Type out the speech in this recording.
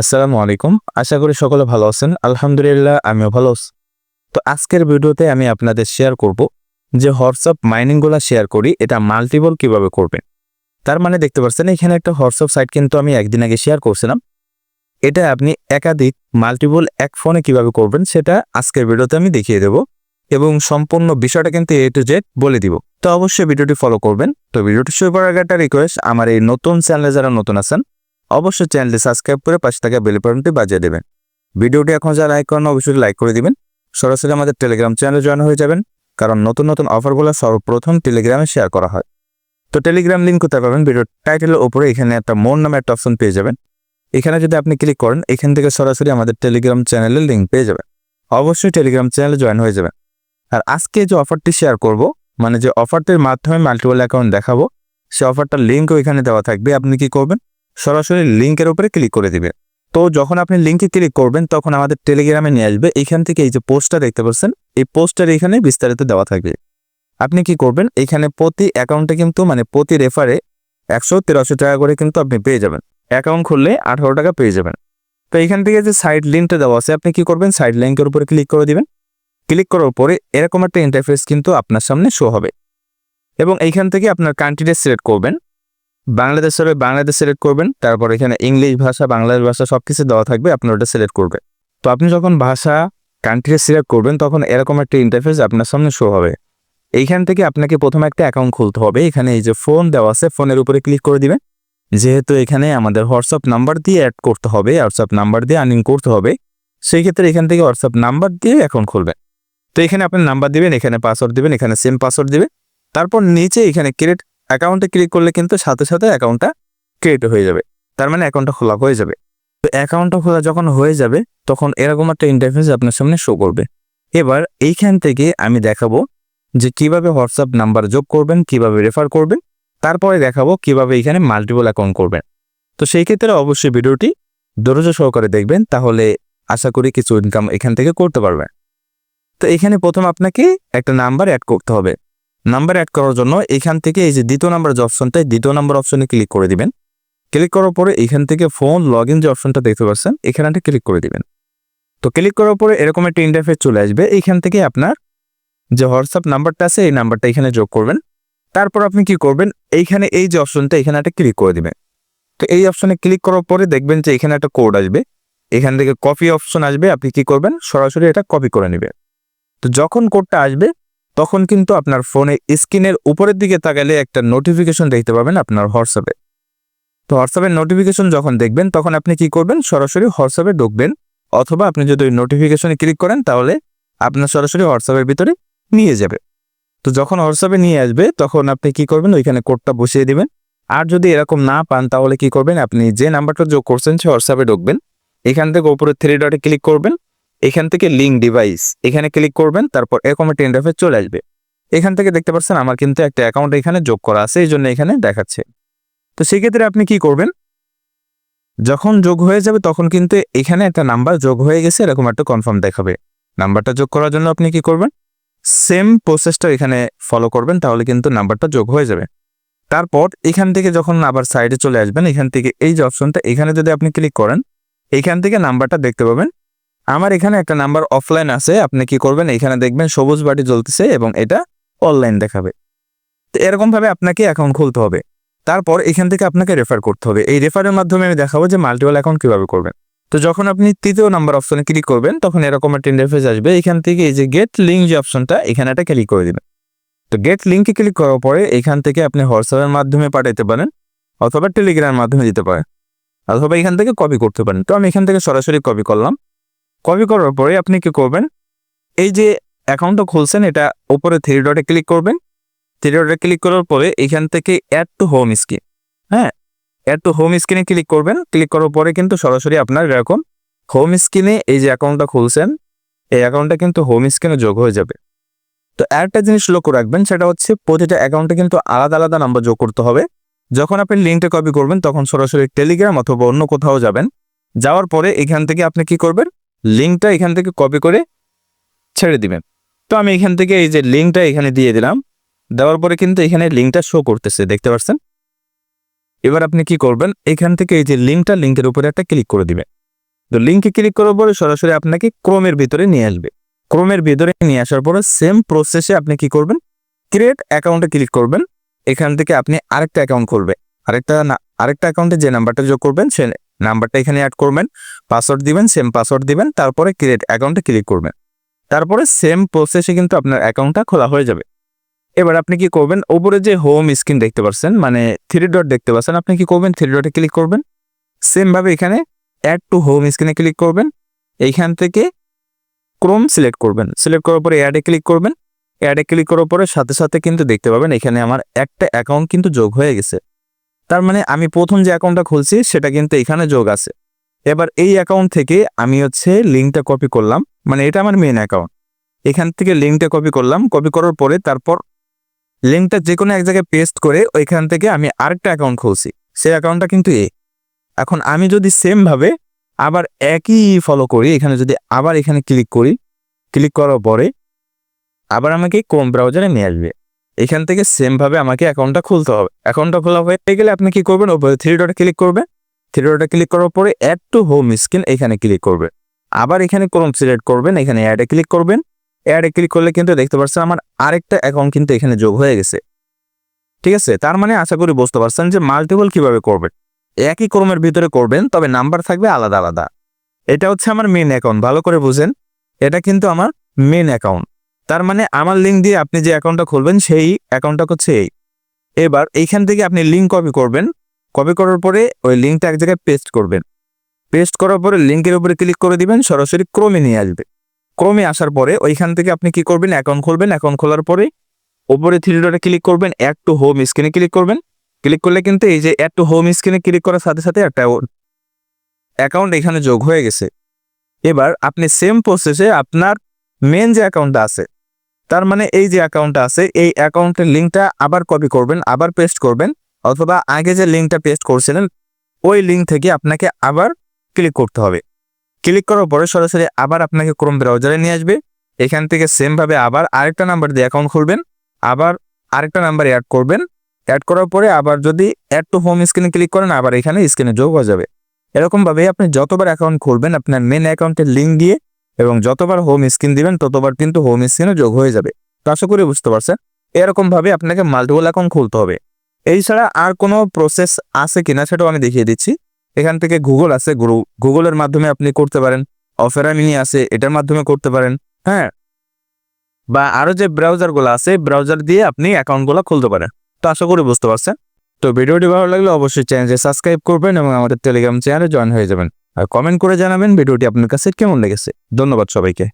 আসসালামু আলাইকুম। আশা করি সকলে ভালো আছেন। আলহামদুলিল্লাহ, আমিও ভালো আছি। তো আজকের ভিডিওতে আমি আপনাদের শেয়ার করব যে হোয়াটসঅ্যাপ মাইনিংগুলো শেয়ার করি, এটা মাল্টিপল কীভাবে করবেন। তার মানে দেখতে পাচ্ছেন, এখানে একটা হোয়াটসঅ্যাপ সাইট কিন্তু আমি একদিন আগে শেয়ার করছিলাম। এটা আপনি একাধিক মাল্টিপল এক ফোনে কীভাবে করবেন, সেটা আজকের ভিডিওতে আমি দেখিয়ে দেব এবং সম্পূর্ণ বিষয়টা কিন্তু এ টু জেড বলে দিব। তো অবশ্যই ভিডিওটি ফলো করবেন। তো ভিডিওটি শুরু করার একটা রিকোয়েস্ট আমার এই নতুন চ্যানেলে যারা নতুন আছেন অবশ্যই চ্যানেলটি সাবস্ক্রাইব করে পাশে থাকা বেল বাটনটি বাজিয়ে দেবেন। ভিডিওটি এখন যারা লাইক করেন অবশ্যই লাইক করে দিবেন। সরাসরি আমাদের টেলিগ্রাম চ্যানেলে জয়েন হয়ে যাবেন, কারণ নতুন নতুন অফারগুলো সর্বপ্রথম টেলিগ্রামে শেয়ার করা হয়। তো টেলিগ্রাম লিঙ্ক কোথায় পাবেন? ভিডিওর টাইটেলের উপরে এখানে একটা মোর নামে একটা অপশন পেয়ে যাবেন। এখানে যদি আপনি ক্লিক করেন, এখান থেকে সরাসরি আমাদের টেলিগ্রাম চ্যানেলের লিঙ্ক পেয়ে যাবেন। অবশ্যই টেলিগ্রাম চ্যানেলে জয়েন হয়ে যাবেন। আর আজকে যে অফারটি শেয়ার করব মানে যে অফারটির মাধ্যমে মাল্টিপল অ্যাকাউন্ট দেখাবো, সে অফারটার লিঙ্কও এখানে দেওয়া থাকবে। আপনি কি করবেন? সরাসরি লিঙ্কের উপরে ক্লিক করে দিবে। তো যখন আপনি লিঙ্কে ক্লিক করবেন, তখন আমাদের টেলিগ্রামে নিয়ে আসবে। এখান থেকে এই যে পোস্টটা দেখতে পাচ্ছেন, এই পোস্টার এখানে বিস্তারিত দেওয়া থাকবে। আপনি কি করবেন, এখানে প্রতি অ্যাকাউন্টে কিন্তু মানে প্রতি রেফারে একশো তেরোশো টাকা করে কিন্তু আপনি পেয়ে যাবেন। অ্যাকাউন্ট খুললে আঠারো টাকা পেয়ে যাবেন। তো এখান থেকে যে সাইড লিঙ্কটা দেওয়া আছে, আপনি কি করবেন সাইড লিঙ্কের উপরে ক্লিক করে দিবেন। ক্লিক করার পরে এরকম একটা ইন্টারফেস কিন্তু আপনার সামনে শো হবে। এবং এইখান থেকে আপনার কান্ট্রিটা সিলেক্ট করবেন। বাংলাদেশ হলে বাংলাদেশ সিলেক্ট করবেন, তারপর এখানে ইংলিশ ভাষা, বাংলাদেশ ভাষা সব কিছু দেওয়া থাকবে, আপনি ওটা সিলেক্ট করবেন। তো আপনি যখন ভাষা কান্ট্রি সিলেক্ট করবেন, তখন এরকম একটা ইন্টারফেস আপনার সামনে শো হবে। এইখান থেকে আপনাকে প্রথমে একটা অ্যাকাউন্ট খুলতে হবে, এখানে এই যে ফোন দেওয়া আছে ফোনের উপরে ক্লিক করে দিবেন। যেহেতু এখানে আমাদের হোয়াটসঅ্যাপ নাম্বার দিয়ে অ্যাড করতে হবে হোয়াটসঅ্যাপ নাম্বার দিয়ে আর্নিং করতে হবে, সেই ক্ষেত্রে এখান থেকে হোয়াটসঅ্যাপ নাম্বার দিয়ে অ্যাকাউন্ট খুলবেন। তো এখানে আপনি নাম্বার দিবেন, এখানে পাসওয়ার্ড দিবেন, এখানে সেম পাসওয়ার্ড দিবেন। তারপর নিচে এখানে ক্রিয়েট অ্যাকাউন্টে ক্লিক করলে কিন্তু সাথে সাথে অ্যাকাউন্টটা ক্রিয়েট হয়ে যাবে। তার মানে অ্যাকাউন্টটা খোলা হয়ে যাবে। তো অ্যাকাউন্টটা খোলা যখন হয়ে যাবে, তখন এরকম একটা ইন্টারফেস আপনার সামনে শো করবে। এবার এইখান থেকে আমি দেখাবো যে কীভাবে হোয়াটসঅ্যাপ নাম্বার যোগ করবেন, কীভাবে রেফার করবেন, তারপরে দেখাবো কীভাবে এখানে মাল্টিপল অ্যাকাউন্ট করবেন। তো সেই ক্ষেত্রে অবশ্যই ভিডিওটি ধৈর্য সহকারে দেখবেন, তাহলে আশা করি কিছু ইনকাম এখান থেকে করতে পারবেন। তো এখানে প্রথম আপনাকে একটা নাম্বার অ্যাড করতে হবে। নাম্বার অ্যাড করার জন্য এখান থেকে এই যে দ্বিতীয় নাম্বার যে অপশনটা দ্বিতীয় নাম্বার অপশনে ক্লিক করে দিবেন। ক্লিক করার পরে এখান থেকে ফোন লগ যে অপশনটা দেখতে পাচ্ছেন, এখানে একটা ক্লিক করে দিবেন। তো ক্লিক করার পরে এরকম একটা ইন্টারফেস চলে আসবে এইখান থেকে আপনার যে হোয়াটসঅ্যাপ নাম্বারটা আছে, এই নাম্বারটা এখানে যোগ করবেন। তারপর আপনি কি করবেন, এইখানে এই যে অপশনটা এখানে একটা ক্লিক করে দিবেন। তো এই অপশনে ক্লিক করার পরে দেখবেন যে এখানে একটা কোড আসবে। এখান থেকে কপি অপশন আসবে, আপনি কি করবেন, সরাসরি এটা কপি করে নেবেন। তো যখন কোডটা আসবে তখন কিন্তু আপনার ফোনে স্ক্রিনের উপরের দিকে তাকালে একটা নোটিফিকেশন দেখতে পাবেন আপনার হোয়াটসঅ্যাপে। তো হোয়াটসঅ্যাপের নোটিফিকেশন যখন দেখবেন, তখন আপনি কি করবেন? সরাসরি হোয়াটসঅ্যাপে ঢুকবেন, অথবা আপনি যদি ওই নোটিফিকেশনে ক্লিক করেন, তাহলে আপনার সরাসরি হোয়াটসঅ্যাপের ভিতরে নিয়ে যাবে। তো যখন হোয়াটসঅ্যাপে নিয়ে আসবে, তখন আপনি কি করবেন? ওইখানে কোডটা বসিয়ে দিবেন। আর যদি এরকম না পান, তাহলে কি করবেন? আপনি যে নাম্বারটা যোগ করছেন, সে হোয়াটসঅ্যাপে ঢুকবেন। এখান থেকে উপরে থ্রি ডটে ক্লিক করবেন। এখান থেকে লিঙ্ক ডিভাইস এখানে ক্লিক করবেন, তারপর এরকম একটা ইন্টারফেস চলে আসবে। এখান থেকে দেখতে পাচ্ছেন আমার কিন্তু একটা অ্যাকাউন্ট এখানে যোগ করা আছে, এই জন্য এখানে দেখাচ্ছে। তো সেক্ষেত্রে আপনি কি করবেন? যখন যোগ হয়ে যাবে, তখন কিন্তু এখানে একটা নাম্বার যোগ হয়ে গেছে, এরকম একটা কনফার্ম দেখাবে। নাম্বারটা যোগ করার জন্য আপনি কি করবেন? সেম প্রসেসটা এখানে ফলো করবেন, তাহলে কিন্তু নাম্বারটা যোগ হয়ে যাবে। তারপর এখান থেকে যখন আবার সাইডে চলে আসবেন, এখান থেকে এই যে অপশনটা এখানে যদি আপনি ক্লিক করেন, এখান থেকে নাম্বারটা দেখতে পাবেন। আমার এখানে একটা নাম্বার অফলাইন আছে, আপনি কি করবেন? এখানে দেখবেন সবুজ বাটি জ্বলতেছে এবং এটা অনলাইন দেখাবে। তো এরকম ভাবে আপনাকে অ্যাকাউন্ট খুলতে হবে। তারপর এখান থেকে আপনাকে রেফার করতে হবে। এই রেফারের মাধ্যমে আমি দেখাবো যে মাল্টিপল অ্যাকাউন্ট কীভাবে করবেন। তো যখন আপনি তৃতীয় নাম্বার অপশনে ক্লিক করবেন, তখন এরকম একটা ইন্টারফেস আসবে। এখান থেকে এই যে গেট লিঙ্ক যে অপশনটা এখানে একটা ক্লিক করে দেবেন। তো গেট লিঙ্কে ক্লিক করার পরে এখান থেকে আপনি হোয়াটসঅ্যাপের মাধ্যমে পাঠাইতে পারেন অথবা টেলিগ্রামের মাধ্যমে দিতে পারেন। অথবা এখান থেকে কপি করতে পারেন। তো আমি এখান থেকে সরাসরি কপি করলাম। কপি করার পরে আপনি কি করবেন? এই যে অ্যাকাউন্টটা খুলছেন, এটা উপরে থ্রি ডটে ক্লিক করবেন। থ্রি ডটে ক্লিক করার পরে এখান থেকে অ্যাড টু হোম স্ক্রিন হ্যাঁ অ্যাড টু হোম স্ক্রিনে ক্লিক করবেন। ক্লিক করার পরে কিন্তু সরাসরি আপনার এরকম হোম স্ক্রিনে এই যে অ্যাকাউন্টটা খুলছেন, এই অ্যাকাউন্টটা কিন্তু হোম স্ক্রিনে যোগ হয়ে যাবে। তো একটা জিনিস লক্ষ্য রাখবেন, সেটা হচ্ছে প্রতিটা অ্যাকাউন্টে কিন্তু আলাদা আলাদা নাম্বার যোগ করতে হবে। যখন আপনি লিঙ্কটা কপি করবেন, তখন সরাসরি টেলিগ্রাম অথবা অন্য কোথাও যাবেন। যাওয়ার পরে এখান থেকে আপনি কি করবেন? লিঙ্কটা এখান থেকে কপি করে ছেড়ে দিবেন। তো আমি এখান থেকে এই যে লিঙ্কটা এখানে দিয়ে দিলাম। দেওয়ার পরে কিন্তু এখানে লিঙ্কটা শো করতেছে, দেখতে পাচ্ছেন এবার আপনি কি করবেন? এখান থেকে এই যে লিঙ্কটা লিঙ্কের উপরে একটা ক্লিক করে দিবেন। তো লিঙ্কে ক্লিক করার পরে সরাসরি আপনাকে ক্রোমের ভিতরে নিয়ে আসবে। ক্রোমের ভিতরে নিয়ে আসার পরে সেম প্রসেসে আপনি কি করবেন? ক্রিয়েট অ্যাকাউন্টে ক্লিক করবেন। এখান থেকে আপনি আরেকটা অ্যাকাউন্ট খুলবে। আরেকটা না, আরেকটা অ্যাকাউন্টে যে নাম্বারটা যোগ করবেন, সে নাম্বারটা এখানে অ্যাড করবেন পাসওয়ার্ড দিবেন সেম পাসওয়ার্ড দিবেন, তারপরে ক্রিয়েট অ্যাকাউন্টে ক্লিক করবেন। তারপরে সেম প্রসেসে কিন্তু আপনার অ্যাকাউন্টটা খোলা হয়ে যাবে। এবার আপনি কি করবেন? ওপরে যে হোম স্ক্রিন দেখতে পাচ্ছেন মানে থ্রি ডট দেখতে পাচ্ছেন, আপনি কি করবেন? থ্রি ডটে ক্লিক করবেন। সেম ভাবে এখানে অ্যাড টু হোম স্ক্রিনে ক্লিক করবেন। এইখান থেকে ক্রোম সিলেক্ট করবেন। সিলেক্ট করার পরে অ্যাডে ক্লিক করবেন। অ্যাডে ক্লিক করার পরে সাথে সাথে কিন্তু দেখতে পাবেন, এখানে আমার একটা অ্যাকাউন্ট কিন্তু যোগ হয়ে গেছে। তার মানে আমি প্রথম যে অ্যাকাউন্টটা খুলছি, সেটা কিন্তু এখানে যোগ আছে। এবার এই অ্যাকাউন্ট থেকে আমি হচ্ছে লিঙ্কটা কপি করলাম মানে এটা আমার মেন অ্যাকাউন্ট এখান থেকে লিঙ্কটা কপি করলাম কপি করার পরে তারপর লিঙ্কটা যে কোনো এক জায়গায় পেস্ট করে ওইখান থেকে আমি আরেকটা অ্যাকাউন্ট খুলছি। সেই অ্যাকাউন্টটা কিন্তু এ। এখন আমি যদি সেমভাবে আবার একই ফলো করি, এখানে যদি আবার এখানে ক্লিক করি ক্লিক করার পরে আবার আমাকে কোম ব্রাউজারে নিয়ে আসবে। এখান থেকে সেম ভাবে আমাকে অ্যাকাউন্টটা খুলতে হবে। অ্যাকাউন্টটা খোলা হয়ে গেলে আপনি কি করবেন? ওপরে থ্রি ডটে ক্লিক করবেন। থ্রি ডটে ক্লিক করার পরে অ্যাড টু হোম স্ক্রিন এখানে ক্লিক করবেন। আবার এখানে ক্রোম সিলেক্ট করবেন, এখানে অ্যাডে ক্লিক করবেন। অ্যাডে ক্লিক করলে কিন্তু দেখতে পাচ্ছেন আমার আরেকটা অ্যাকাউন্ট কিন্তু এখানে যোগ হয়ে গেছে। ঠিক আছে? তার মানে আশা করি বুঝতে পারছেন যে মাল্টিপল কীভাবে করবেন। একই ক্রমের ভিতরে করবেন, তবে নাম্বার থাকবে আলাদা আলাদা। এটা হচ্ছে আমার মেন অ্যাকাউন্ট ভালো করে বুঝেন। এটা কিন্তু আমার মেন অ্যাকাউন্ট তার মানে আমার লিঙ্ক দিয়ে আপনি যে অ্যাকাউন্টটা খুলবেন, সেই অ্যাকাউন্টটা হচ্ছে এই। এবার এইখান থেকে আপনি লিঙ্ক কপি করবেন। কপি করার পরে ওই লিঙ্কটা এক জায়গায় পেস্ট করবেন। পেস্ট করার পরে লিঙ্কের উপরে ক্লিক করে দিবেন, সরাসরি ক্রমে নিয়ে আসবে। ক্রমে আসার পরে ওইখান থেকে আপনি কি করবেন? অ্যাকাউন্ট খুলবেন। অ্যাকাউন্ট খোলার পরে ওপরে থ্রি ডটে ক্লিক করবেন অ্যাড টু হোম স্ক্রিনে ক্লিক করবেন। ক্লিক করলে কিন্তু এই যে অ্যাড টু হোম স্ক্রিনে ক্লিক করার সাথে সাথে একটা অ্যাকাউন্ট এখানে যোগ হয়ে গেছে। এবার আপনি সেম প্রসেসে আপনার মেন যে অ্যাকাউন্টটা আছে তার মানে এই যে অ্যাকাউন্টটা আছে, এই অ্যাকাউন্টের লিঙ্কটা আবার কপি করবেন, আবার পেস্ট করবেন, অথবা আগে যে লিঙ্কটা পেস্ট করছিলেন, ওই লিঙ্ক থেকে আপনাকে আবার ক্লিক করতে হবে। ক্লিক করার পরে সরাসরি আবার আপনাকে ক্রোম ব্রাউজারে নিয়ে আসবে। এখান থেকে সেমভাবে আবার আরেকটা নাম্বার দিয়ে অ্যাকাউন্ট খুলবেন, আবার আরেকটা নাম্বার অ্যাড করবেন। অ্যাড করার পরে আবার যদি অ্যাড টু হোম স্ক্রিনে ক্লিক করেন, আবার এখানে স্ক্রিনে যোগ হয়ে যাবে। এরকম ভাবে আপনি যতবার অ্যাকাউন্ট খুলবেন, আপনার মেন অ্যাকাউন্টের লিঙ্ক দিয়ে এবং যতবার হোম স্ক্রিন দিবেন, ততবার কিন্তু হোম স্ক্রিনে যোগ হয়ে যাবে। তো আশা করি বুঝতে পারছেন? এরকম ভাবে আপনাকে মাল্টিপল অ্যাকাউন্ট খুলতে হবে। এই ছাড়া আর কোনো প্রসেস আছে কিনা সেটাও আমি দেখিয়ে দিচ্ছি। এখান থেকে গুগল আছে গুগলের মাধ্যমে আপনি করতে পারেন। অফেরা মিনি আছে, এটার মাধ্যমে করতে পারেন। হ্যাঁ? বা আরও যে ব্রাউজারগুলো আছে ব্রাউজার দিয়ে আপনি অ্যাকাউন্টগুলো খুলতে পারেন। তো আশা করি বুঝতে পারছেন? তো ভিডিওটি ভালো লাগলে অবশ্যই চ্যানেলটি সাবস্ক্রাইব করবেন এবং আমাদের টেলিগ্রাম চ্যানেলে জয়েন হয়ে যাবেন। কমেন্ট করে জানাবেন ভিডিওটি আপনার কাছে কেমন লেগেছে। ধন্যবাদ সবাইকে।